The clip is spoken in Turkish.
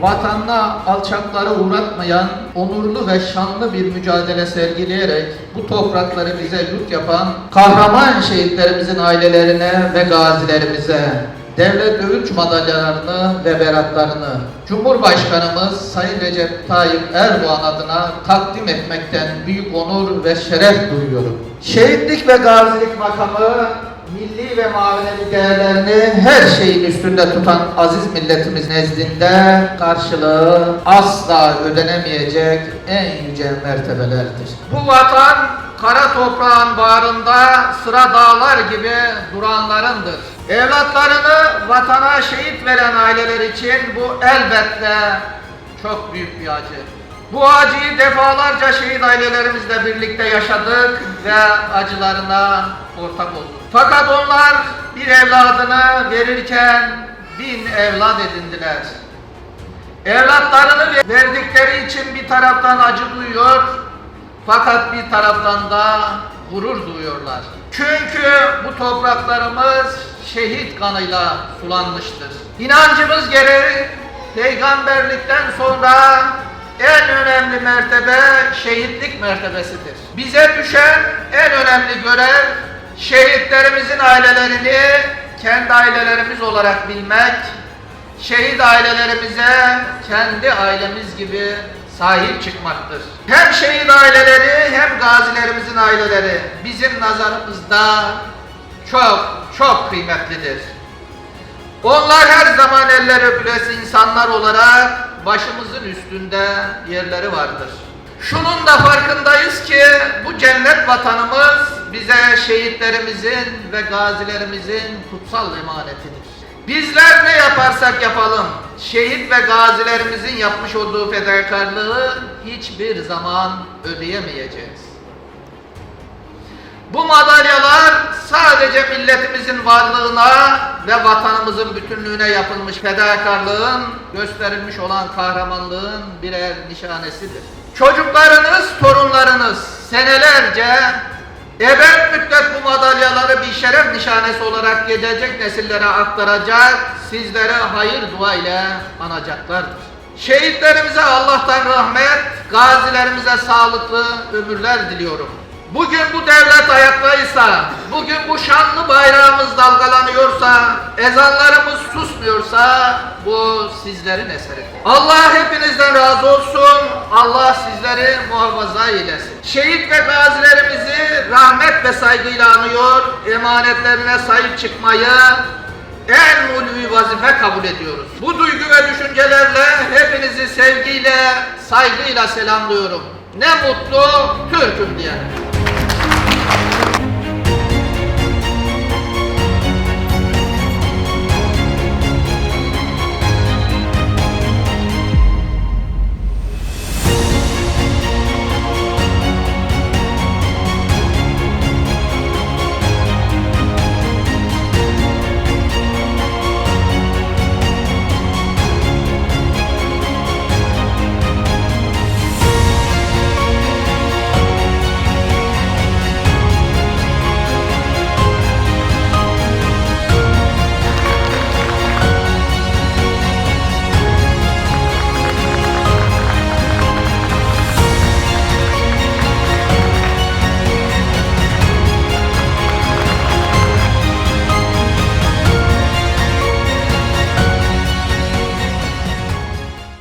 vatanına alçakları uğratmayan onurlu ve şanlı bir mücadele sergileyerek bu toprakları bize yurt yapan kahraman şehitlerimizin ailelerine ve gazilerimize devlet övünç madalyalarını ve beratlarını Cumhurbaşkanımız Sayın Recep Tayyip Erdoğan adına takdim etmekten büyük onur ve şeref duyuyorum. Şehitlik ve gazilik makamı milli ve manevi değerlerini her şeyin üstünde tutan aziz milletimiz nezdinde karşılığı asla ödenemeyecek en yüce mertebelerdir. Bu vatan kara toprağın bağrında sıra dağlar gibi duranlarındır. Evlatlarını vatana şehit veren aileler için bu elbette çok büyük bir acı. Bu acıyı defalarca şehit ailelerimizle birlikte yaşadık ve acılarına ortak olduk. Fakat onlar bir evladını verirken bin evlat edindiler. Evlatlarını verdikleri için bir taraftan acı duyuyor, fakat bir taraftan da gurur duyuyorlar. Çünkü bu topraklarımız şehit kanıyla sulanmıştır. İnancımız gereği peygamberlikten sonra en önemli mertebe şehitlik mertebesidir. Bize düşen en önemli görev şehitlerimizin ailelerini kendi ailelerimiz olarak bilmek, şehit ailelerimize kendi ailemiz gibi sahip çıkmaktır. Hem şehit aileleri hem gazilerimizin aileleri bizim nazarımızda çok çok kıymetlidir. Onlar her zaman eller öpülesi insanlar olarak başımızın üstünde yerleri vardır. Şunun da farkındayız ki bu cennet vatanımız bize şehitlerimizin ve gazilerimizin kutsal emanetidir. Bizler ne yaparsak yapalım, şehit ve gazilerimizin yapmış olduğu fedakarlığı hiçbir zaman ödeyemeyeceğiz. Bu madalyalar sadece milletimizin varlığına ve vatanımızın bütünlüğüne yapılmış fedakarlığın, gösterilmiş olan kahramanlığın birer nişanesidir. Çocuklarınız, torunlarınız senelerce ebed müddet bu madalyaları bir şeref nişanesi olarak gelecek nesillere aktaracak, sizlere hayır dua ile anacaklardır. Şehitlerimize Allah'tan rahmet, gazilerimize sağlıklı ömürler diliyorum. Bugün bu devlet ayaktaysa, bugün bu şanlı bayrağımız dalgalanıyorsa, ezanlarımız susmuyorsa bu sizlerin eseridir. Allah hepinizden razı olsun. Allah sizleri muhafaza eylesin. Şehit ve gazilerimizi rahmet ve saygıyla anıyor, emanetlerine sahip çıkmayı en ulvi vazife kabul ediyoruz. Bu duygu ve düşüncelerle hepinizi sevgiyle, saygıyla selamlıyorum. Ne mutlu Türk'üm diye.